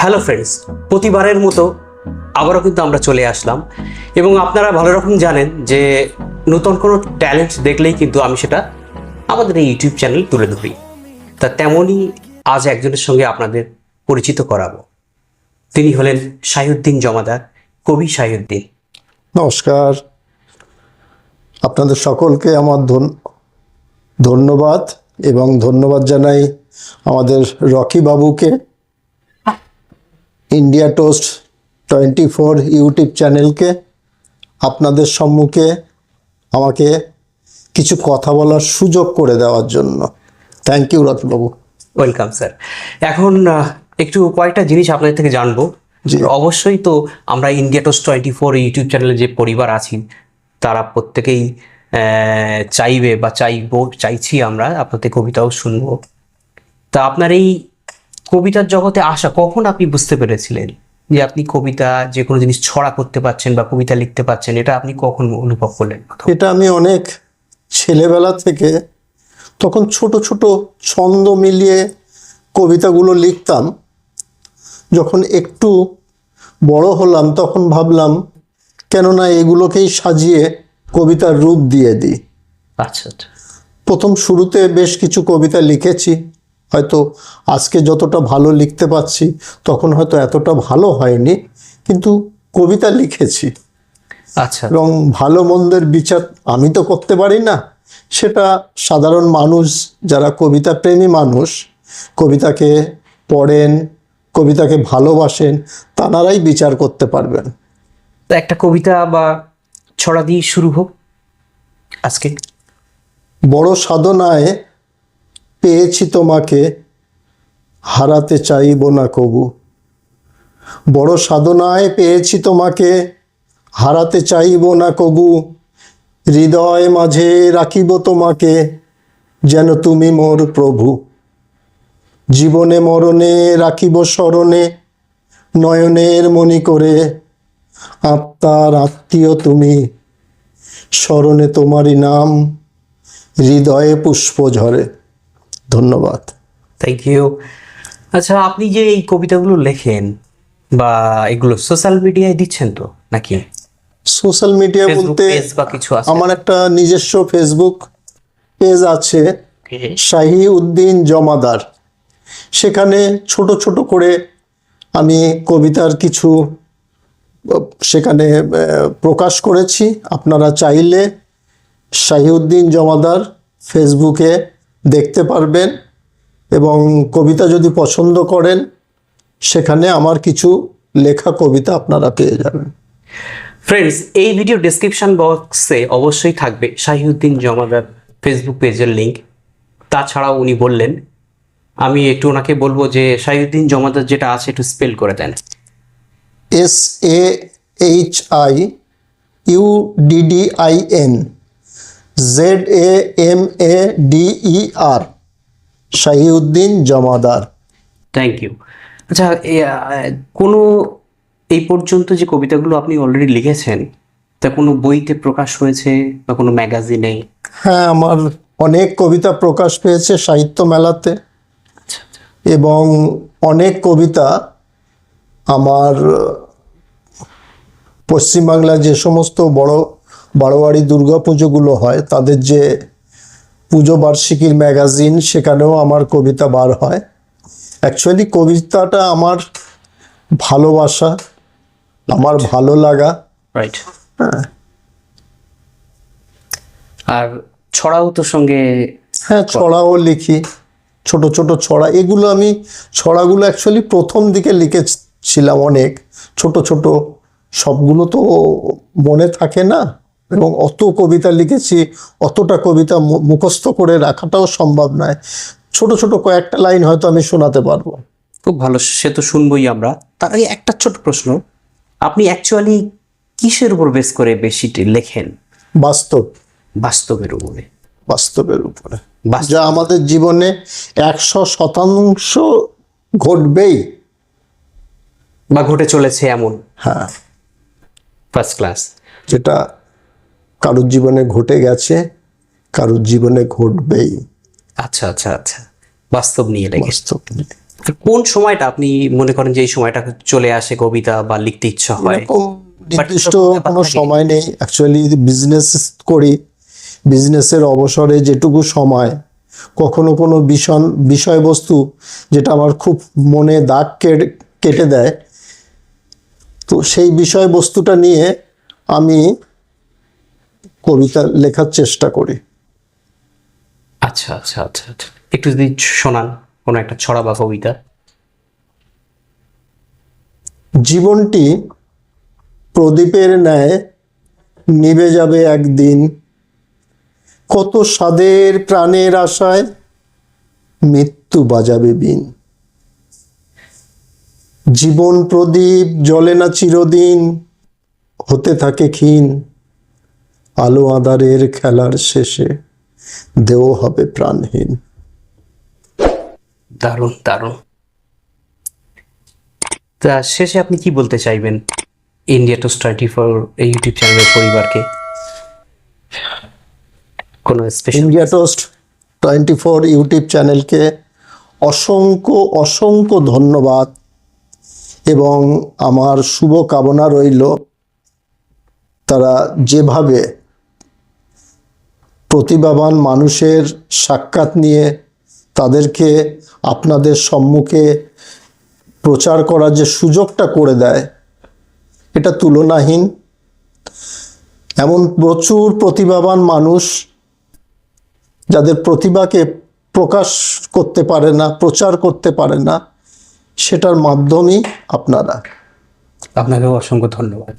Hello friends প্রতিবারের মতো আবারও কিন্তু আমরা চলে আসলাম। এবং আপনারা ভালো রকম জানেন যে নতুন কোনো ট্যালেন্ট দেখলেই কিন্তু আমি সেটা আমাদের এই ইউটিউব চ্যানেল তুলে ধরি। তা তেমনই আজ একজনের সঙ্গে আপনাদের পরিচিত করাবো। তিনি হলেন শাহিউদ্দিন জমাদার, কবি শাহিউদ্দিন। নমস্কার। আপনাদের সকলকে আমার ধন- ধন্যবাদ এবং ধন্যবাদ জানাই আমাদের রকি বাবুকে। India toast twenty four YouTube চ্যানেলকে আপনাদের সম্মুখে আমাকে কিছু কথা বলার সুযোগ করে দেওয়ার জন্য। থ্যাংক ইউ রকিবাবু ওয়েলকাম স্যার এখন একটু কয়েকটা জিনিস আপনাদের থেকে জানব। অবশ্যই তো আমরা India toast twenty four YouTube চ্যানেলে যে পরিবার আছি তারা প্রত্যেকেই চাইবে বা চাইব চাইছি আমরা। আপনাদের কবিতাও শুনব। তা আপনার এই কবিতার জগতে আসা কখন আপনি বুঝতে পেরেছিলেন যে আপনি কবিতা যে কোনো জিনিস ছড়া করতে পারছেন বা কবিতা লিখতে পারছেন এটা আপনি কখন অনুভব করলেন এটা আমি অনেক ছেলেবেলা থেকে তখন ছোট ছোট ছন্দ মিলিয়ে কবিতাগুলো লিখতাম। যখন একটু বড় হলাম তখন ভাবলাম কেননা এগুলোকেই সাজিয়ে কবিতার রূপ দিয়ে দিই। আচ্ছা আচ্ছা। প্রথম শুরুতে বেশ কিছু কবিতা লিখেছি। হয়তো আজকে যতটা ভালো লিখতে পারছি তখন হয়তো এতটা ভালো হয়নি কিন্তু কবিতা লিখেছি। আচ্ছা। এবং ভালো মন্দের বিচার আমি তো করতে পারি না। সেটা সাধারণ মানুষ যারা কবিতা প্রেমী মানুষ কবিতাকে পড়েন কবিতাকে ভালোবাসেন তানারাই বিচার করতে পারবেন। একটা কবিতা বা ছড়া দিয়ে শুরু হোক আজকে। বড় সাধনায় পেয়েছি তোমাকে, হারাতে চাইব না কবু। বড় সাধনায় পেয়েছি তোমাকে, হারাতে চাইব না কবু। হৃদয় মাঝে রাখিব তোমাকে, যেন তুমি মোর প্রভু। জীবনে মরণে রাখিব স্মরণে, নয়নের মণি করে, আত্মার আত্মীয় তুমি। স্মরণে তোমারই নাম, হৃদয়ে পুষ্প ঝরে। ধন্যবাদ। থ্যাংক ইউ আচ্ছা আপনি যে এই কবিতাগুলো লেখেন বা এগুলো সোশ্যাল মিডিয়ায় দিচ্ছেন তো নাকি? সোশ্যাল মিডিয়া বলতে আমার একটা নিজস্ব ফেসবুক পেজ আছে. শাহি উদ্দিন জমাদার। সেখানে ছোট ছোট করে আমি কবিতার কিছু সেখানে প্রকাশ করেছি। আপনারা চাইলে শাহিউদ্দিন জমাদার ফেসবুকে দেখতে পারবেন এবং কবিতা যদি পছন্দ করেন সেখানে আমার কিছু লেখা কবিতা আপনারা পেয়ে যাবেন। ফ্রেন্ডস এই ভিডিও ডেসক্রিপশন বক্সে অবশ্যই থাকবে শাহিউদ্দিন জমাদার ফেসবুক পেজের লিঙ্ক তাছাড়াও উনি বললেন আমি একটু ওনাকে বলব যে শাহিউদ্দিন জমাদার যেটা আছে একটু স্পেল করে দেন। S A H I U D D I N Z A M A D E R Shahiuddin Jamadar. Thank you আচ্ছা কোনো এই পর্যন্ত যে কবিতাগুলো আপনি অলরেডি লিখেছেন তা কোনো বইতে প্রকাশ হয়েছে বা কোনো ম্যাগাজিনে হ্যাঁ আমার অনেক কবিতা প্রকাশ পেয়েছে সাহিত্য মেলাতে। আচ্ছা আচ্ছা। এবং অনেক কবিতা আমার পশ্চিমবাংলায় যে সমস্ত বড় বারোয়ারি দুর্গা পুজোগুলো হয় তাদের যে পুজো বার্ষিকীর ম্যাগাজিন সেখানেও আমার কবিতা বার হয়। অ্যাকচুয়ালি কবিতাটা আমার ভালোবাসা আমার ভালো লাগা। রাইট হ্যাঁ। আর ছড়াও তো সঙ্গে হ্যাঁ ছড়াও লিখি ছোট ছোট ছড়া। এগুলো আমি ছড়াগুলো অ্যাকচুয়ালি প্রথম দিকে লিখেছিলাম অনেক। ছোট ছোট সবগুলো তো মনে থাকে না। এবং অত কবিতা লিখেছি অতটা কবিতা মুখস্থ করে রাখাটাও সম্ভব নয়। ছোট ছোট কয়েকটা লাইন হয়তো আমি শোনাতে পারব। খুব ভালো সে তো শুনবই আমরা। তার আগে একটা ছোট প্রশ্ন আপনি অ্যাকচুয়ালি কিসের উপর বেস করে বেশি লেখেন? বাস্তব। বাস্তবের উপরে। বাস্তবের উপরে। যা আমাদের জীবনে একশো শতাংশ ঘটবেই। বা ঘটে চলেছে এমন। হ্যাঁ। ফার্স্ট ক্লাস যেটা কারোর জীবনে ঘটে গেছে কারোর জীবনে ঘটবেই। আচ্ছা আচ্ছা আচ্ছা। বাস্তব নিয়ে লেগে বাস্তব কোন সময়টা আপনি মনে করেন যে এই সময়টা চলে আসে কবিতা বা লিখতে ইচ্ছা হয়? নির্দিষ্ট কোনো? সময় নেই। অ্যাকচুয়ালি বিজনেস করি। বিজনেসের অবসরে যেটুকু সময় কখনো কোনো বিষণ বিষয়বস্তু যেটা আমার খুব মনে দাগ কেটে দেয় তো সেই বিষয়বস্তুটা নিয়ে আমি কবিতা লেখার চেষ্টা করি। আচ্ছা আচ্ছা আচ্ছা আচ্ছা। একটু যদি শোনান কোনো একটা ছড়া বা কবিতা। জীবনটি প্রদীপের ন্যায় নিভে যাবে একদিন। কত স্বাদের প্রাণের আশায় মৃত্যু বাজাবে বিন। জীবন প্রদীপ জ্বলে না চিরদিন হতে থাকে ক্ষীণ। আলো আধারের খেলার শেষে দেহ হবে প্রাণহীন। দারুণ দারুণ। তা শেষে আপনি কি বলতে চাইবেন ইন্ডিয়া টু টোয়েন্টি ফোর এই ইউটিউব চ্যানেলের পরিবারকে? কোনো special India toast twenty four YouTube চ্যানেলকে অসংখ্য অসংখ্য ধন্যবাদ এবং আমার শুভ কামনা রইল তারা যেভাবে প্রতিভাবান মানুষের সাক্ষাৎ নিয়ে তাদেরকে আপনাদের সম্মুখে প্রচার করার যে সুযোগটা করে দেয়, এটা তুলনাহীন। এমন প্রচুর প্রতিভাবান মানুষ যাদের প্রতিভাকে প্রকাশ করতে পারে না, প্রচার করতে পারে না, সেটার মাধ্যমেই আপনারা। আপনাকেও অসংখ্য ধন্যবাদ।